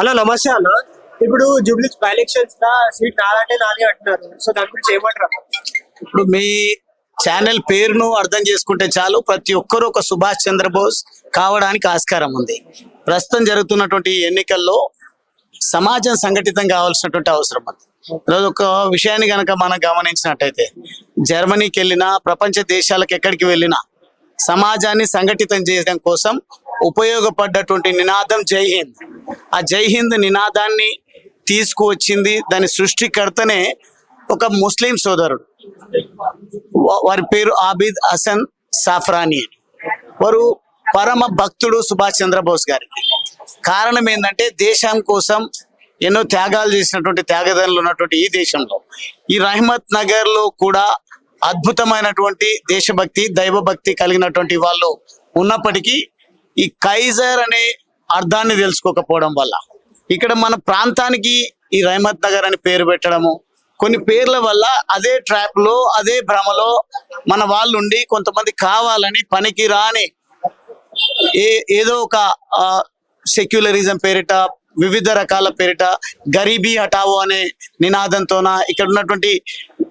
Hello నమస్తే అన్న. ఇప్పుడు జూబ్లీస్ బై ఎలక్షన్స్ లా సీట్ నాదంటే నాది అంటున్నారు. సో దాని గురించి ఏమంటారు ఇప్పుడు మీ ఛానల్ పేరును అర్థం చేసుకుంటే చాలు. ప్రతి ఒక్కరూ ఒక సుభాష్ చంద్రబోస్ కావడానికి ఆస్కారం ఉంది. ప్రస్తుతం జరుగుతున్నటువంటి ఎన్నికల్లో సమాజం సంఘటితం కావాల్సినటువంటి అవసరం ఉంది. ఈరోజు ఒక విషయాన్ని కనుక మనం గమనించినట్టయితే జర్మనీకి వెళ్ళినా ప్రపంచ దేశాలకు ఎక్కడికి వెళ్ళినా సమాజాన్ని సంఘటితం చేయడం కోసం ఉపయోగపడ్డటువంటి నినాదం జై హింద్. ఆ జై హింద్ నినాదాన్ని తీసుకువచ్చింది దాని సృష్టికర్తనే ఒక ముస్లిం సోదరుడు. వారి పేరు ఆబిద్ హసన్ సాఫ్రానీ వారు పరమ భక్తుడు సుభాష్ చంద్రబోస్ గారికి. కారణం ఏంటంటే దేశం కోసం ఎన్నో త్యాగాలు చేసినటువంటి త్యాగదనులు ఉన్నటువంటి ఈ దేశంలో. ఈ రహమత్ నగర్లో కూడా అద్భుతమైనటువంటి దేశభక్తి దైవభక్తి కలిగినటువంటి వాళ్ళు ఉన్నప్పటికీ ఈ కైజర్ అనే అర్థాన్ని తెలుసుకోకపోవడం వల్ల. ఇక్కడ మన ప్రాంతానికి ఈ రహమత్ నగర్ అని పేరు పెట్టడము కొన్ని పేర్ల వల్ల అదే ట్రాప్లో అదే భ్రమలో మన వాళ్ళు ఉండి కొంతమంది కావాలని పనికి రాని ఏ ఏదో ఒక సెక్యులరిజం పేరిట వివిధ రకాల పేరిట గరీబీ హటావో అనే నినాదంతోన ఇక్కడ ఉన్నటువంటి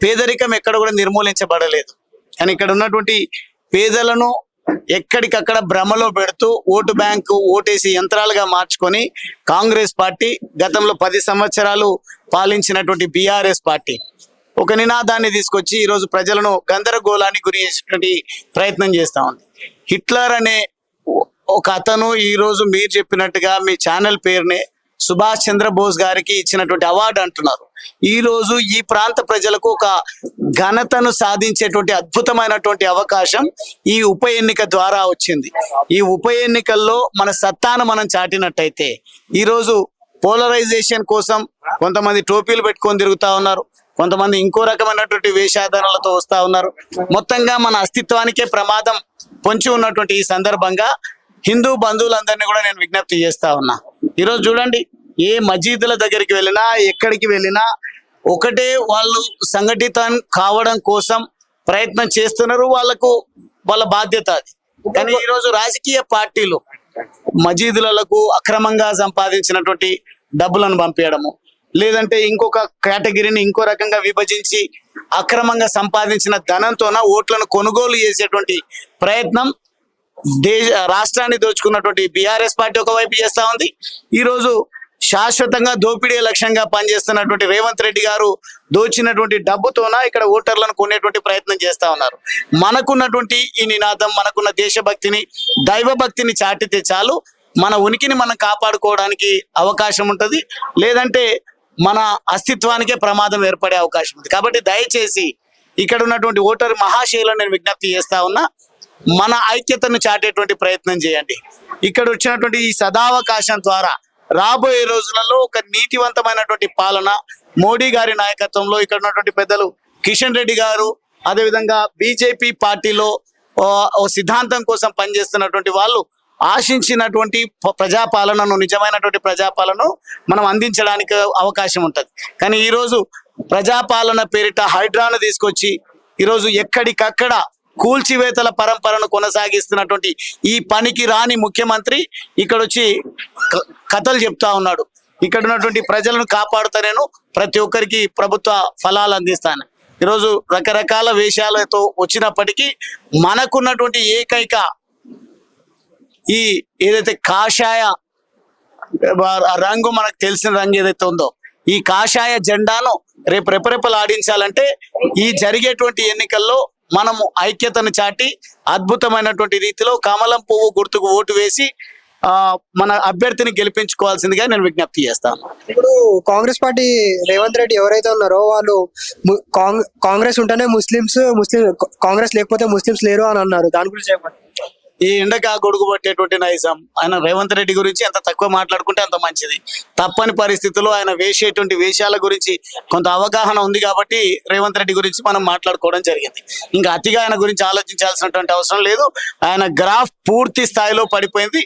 పేదరికం ఎక్కడ కూడా నిర్మూలించబడలేదు. కానీ ఇక్కడ ఉన్నటువంటి పేదలను ఎక్కడికక్కడ భ్రమలో పెడుతూ ఓటు బ్యాంకు ఓటేసి యంత్రాలుగా మార్చుకొని కాంగ్రెస్ పార్టీ గతంలో పది సంవత్సరాలు పాలించినటువంటి బీఆర్ఎస్ పార్టీ. ఒక నినాదాన్ని తీసుకొచ్చి ఈరోజు ప్రజలను గందరగోళానికి గురి చేసేటువంటి ప్రయత్నం చేస్తా ఉంది. హిట్లర్ అనే ఒక అతను ఈరోజు మీరు చెప్పినట్టుగా మీ ఛానల్ పేరునే సుభాష్ చంద్రబోస్ గారికి ఇచ్చినటువంటి అవార్డు అంటున్నారు. ఈ రోజు ఈ ప్రాంత ప్రజలకు ఒక ఘనతను సాధించేటువంటి అద్భుతమైనటువంటి అవకాశం ఈ ఉప ఎన్నిక ద్వారా వచ్చింది. ఈ ఉప ఎన్నికల్లో మన సత్తాను మనం చాటినట్టయితే ఈ రోజు పోలరైజేషన్ కోసం కొంతమంది టోపీలు పెట్టుకొని తిరుగుతా ఉన్నారు. కొంతమంది ఇంకో రకమైనటువంటి వేషాధారణలతో వస్తా ఉన్నారు. మొత్తంగా మన అస్తిత్వానికే ప్రమాదం పొంచి ఉన్నటువంటి ఈ సందర్భంగా హిందూ బంధువులందరినీ కూడా నేను విజ్ఞప్తి చేస్తా ఉన్నా. ఈరోజు చూడండి ఏ మసీదుల దగ్గరికి వెళ్ళినా ఎక్కడికి వెళ్ళినా ఒకటే వాళ్ళు సంఘటితం కావడం కోసం ప్రయత్నం చేస్తున్నారు వాళ్ళకు వాళ్ళ బాధ్యత అది. కానీ ఈరోజు రాజకీయ పార్టీలు మజీదులకు అక్రమంగా సంపాదించినటువంటి డబ్బులను పంపించడము లేదంటే ఇంకొక కేటగిరీని ఇంకో రకంగా విభజించి అక్రమంగా సంపాదించిన ధనంతోన ఓట్లను కొనుగోలు చేసేటువంటి ప్రయత్నం దేశ రాష్ట్రాన్ని దోచుకున్నటువంటి బీఆర్ఎస్ పార్టీ ఒకవైపు చేస్తా ఉంది. ఈరోజు శాశ్వతంగా దోపిడీ లక్ష్యంగా పనిచేస్తున్నటువంటి రేవంత్ రెడ్డి గారు దోచినటువంటి డబ్బుతోన ఇక్కడ ఓటర్లను కొనేటువంటి ప్రయత్నం చేస్తా ఉన్నారు. మనకున్నటువంటి ఈ నినాదం మనకున్న దేశభక్తిని దైవభక్తిని చాటితే చాలు. మన ఉనికిని మనం కాపాడుకోవడానికి అవకాశం ఉంటుంది. లేదంటే మన అస్తిత్వానికే ప్రమాదం ఏర్పడే అవకాశం ఉంది. కాబట్టి దయచేసి ఇక్కడ ఉన్నటువంటి ఓటర్ మహాశైలను నేను విజ్ఞప్తి చేస్తా ఉన్నా. మన ఐక్యతను చాటేటువంటి ప్రయత్నం చేయండి. ఇక్కడ వచ్చినటువంటి ఈ సదావకాశం ద్వారా రాబోయే రోజులలో ఒక నీతివంతమైనటువంటి పాలన మోడీ గారి నాయకత్వంలో ఇక్కడ ఉన్నటువంటి పెద్దలు కిషన్ రెడ్డి గారు అదేవిధంగా బీజేపీ పార్టీలో సిద్ధాంతం కోసం పనిచేస్తున్నటువంటి వాళ్ళు ఆశించినటువంటి ప్రజాపాలనను నిజమైనటువంటి ప్రజాపాలను మనం అందించడానికి అవకాశం ఉంటుంది. కానీ ఈరోజు ప్రజాపాలన పేరిట హైడ్రాను తీసుకొచ్చి ఈరోజు ఎక్కడికక్కడ కూల్చివేతల పరంపరను కొనసాగిస్తున్నటువంటి ఈ పనికి రాని ముఖ్యమంత్రి ఇక్కడ వచ్చి క- కథలు చెప్తా ఉన్నాడు. ఇక్కడ ఉన్నటువంటి ప్రజలను కాపాడుతా నేను ప్రతి ఒక్కరికి ప్రభుత్వ ఫలాలు అందిస్తాను. ఈరోజు రకరకాల వేషాలతో వచ్చినప్పటికీ మనకున్నటువంటి ఏకైక ఈ ఏదైతే కాషాయ రంగు మనకు తెలిసిన రంగు ఏదైతే ఉందో ఈ కాషాయ జెండాను రేపు రెపరెపలాడించాలంటే ఈ జరిగేటువంటి ఎన్నికల్లో మనము ఐక్యతను చాటి అద్భుతమైనటువంటి రీతిలో కమలం పువ్వు గుర్తుకు ఓటు వేసి మన అభ్యర్థిని గెలిపించుకోవాల్సిందిగా నేను విజ్ఞప్తి చేస్తాను ఇప్పుడు కాంగ్రెస్ పార్టీ రేవంత్ రెడ్డి ఎవరైతే ఉన్నారో వాళ్ళు కాంగ్రెస్ ఉంటేనే ముస్లిమ్స్ ముస్లిం కాంగ్రెస్ లేకపోతే ముస్లిమ్స్ లేరు అని అన్నారు. దాని గురించి ఈ ఎండక గొడుగు పట్టేటువంటి నైజం. ఆయన రేవంత్ రెడ్డి గురించి ఎంత తక్కువ మాట్లాడుకుంటే అంత మంచిది. తప్పని పరిస్థితుల్లో ఆయన వేసేటువంటి వేషాల గురించి కొంత అవగాహన ఉంది కాబట్టి రేవంత్ రెడ్డి గురించి మనం మాట్లాడుకోవడం జరిగింది. ఇంకా అతిగా ఆయన గురించి ఆలోచించాల్సినటువంటి అవసరం లేదు. ఆయన గ్రాఫ్ పూర్తి స్థాయిలో పడిపోయింది.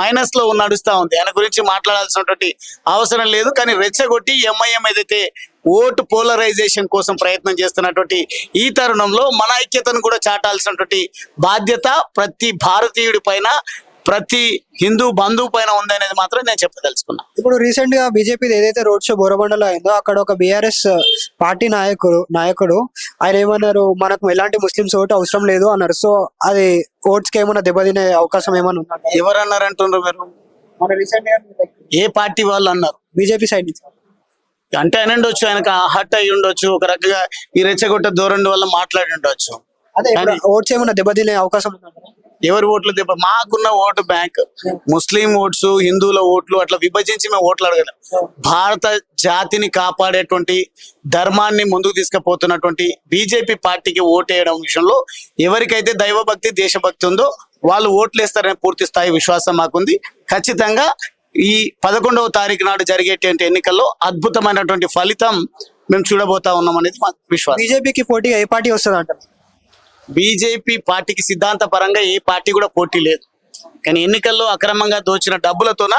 మైనస్లో నడుస్తా ఉంది. ఆయన గురించి మాట్లాడాల్సినటువంటి అవసరం లేదు. కానీ రెచ్చగొట్టి ఎంఐఎం ఏదైతే ఓటు పోలరైజేషన్ కోసం ప్రయత్నం చేస్తున్నటువంటి ఈ తరుణంలో మన ఐక్యతను కూడా చాటాల్సినటువంటి బాధ్యత ప్రతి భారతీయుడి పైన ప్రతి హిందూ బంధువు పైన ఉంది అనేది మాత్రం నేను చెప్పదలుచుకున్నా. ఇప్పుడు రీసెంట్గా బీజేపీ ఏదైతే రోడ్ షో బోరబండలో అయిందో అక్కడ ఒక బీఆర్ఎస్ పార్టీ నాయకుడు నాయకుడు ఆయన ఏమన్నారు మనకు ఎలాంటి ముస్లిమ్స్ ఓటు అవసరం లేదు అన్నారు. సో అది ఓట్స్కి ఏమైనా దెబ్బతినే అవకాశం ఏమైనా ఉందా? ఎవరన్నారు అంటున్నారు మీరు? మన రీసెంట్గా ఏ పార్టీ వాళ్ళు అన్నారు? బీజేపీ సైడ్ నుంచి. అంటే అని ఉండొచ్చు ఆయనకు హట్ అయి ఉండొచ్చు ఒక రకంగా ఈ రెచ్చగొట్ట ధోరణి వల్ల మాట్లాడి ఉండొచ్చు. ఓట్స్ ఏమైనా దెబ్బతినే అవకాశం ఎవరి ఓట్లు దెబ్బ మాకున్న ఓటు బ్యాంక్ ముస్లిం ఓట్స్ హిందువుల ఓట్లు అట్లా విభజించి మేము ఓట్లు అడగలేం. భారత జాతిని కాపాడేటువంటి ధర్మాన్ని ముందుకు తీసుకుపోతున్నటువంటి బీజేపీ పార్టీకి ఓటేయడం విషయంలో ఎవరికైతే దైవభక్తి దేశభక్తి ఉందో వాళ్ళు ఓట్లు వేస్తారనే పూర్తి స్థాయి విశ్వాసం మాకుంది. ఖచ్చితంగా ఈ పదకొండవ తారీఖు నాడు జరిగేటువంటి ఎన్నికల్లో అద్భుతమైనటువంటి ఫలితం మేము చూడబోతా ఉన్నాం అనేది మా విశ్వాసం. బీజేపీకి పోటీగా ఏ పార్టీ వస్తుంది అంటారు బీజేపీ పార్టీకి సిద్ధాంత పరంగా ఏ పార్టీ కూడా పోటీ లేదు. కానీ ఎన్నికల్లో అక్రమంగా దోచిన డబ్బులతోన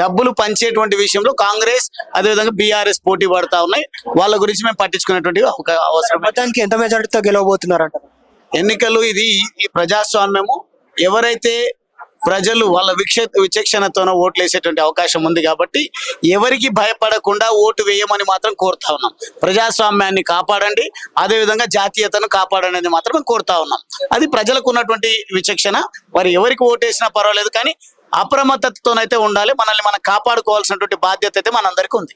డబ్బులు పంచేటువంటి విషయంలో కాంగ్రెస్ అదేవిధంగా బీఆర్ఎస్ పోటీ పడతా ఉన్నాయి. వాళ్ళ గురించి మేము పట్టించుకునేటువంటి ఒక అవసరం. మొత్తానికి ఎంత మెజారిటీతో గెలవబోతున్నారు అంటారు ఎన్నికలు ఇది ఈ ప్రజాస్వామ్యము. ఎవరైతే ప్రజలు వాళ్ళ విక్ష విచక్షణతోన ఓట్లు వేసేటువంటి అవకాశం ఉంది కాబట్టి ఎవరికి భయపడకుండా ఓటు వేయమని మాత్రం కోరుతా ఉన్నాం. ప్రజాస్వామ్యాన్ని కాపాడండి అదేవిధంగా జాతీయతను కాపాడండి అని మాత్రం కోరుతా ఉన్నాం. అది ప్రజలకు ఉన్నటువంటి విచక్షణ. వారు ఎవరికి ఓటు వేసినా పర్వాలేదు కానీ అప్రమత్తతోనైతే ఉండాలి. మనల్ని మనం కాపాడుకోవాల్సినటువంటి బాధ్యత అయితే మనందరికీ ఉంది.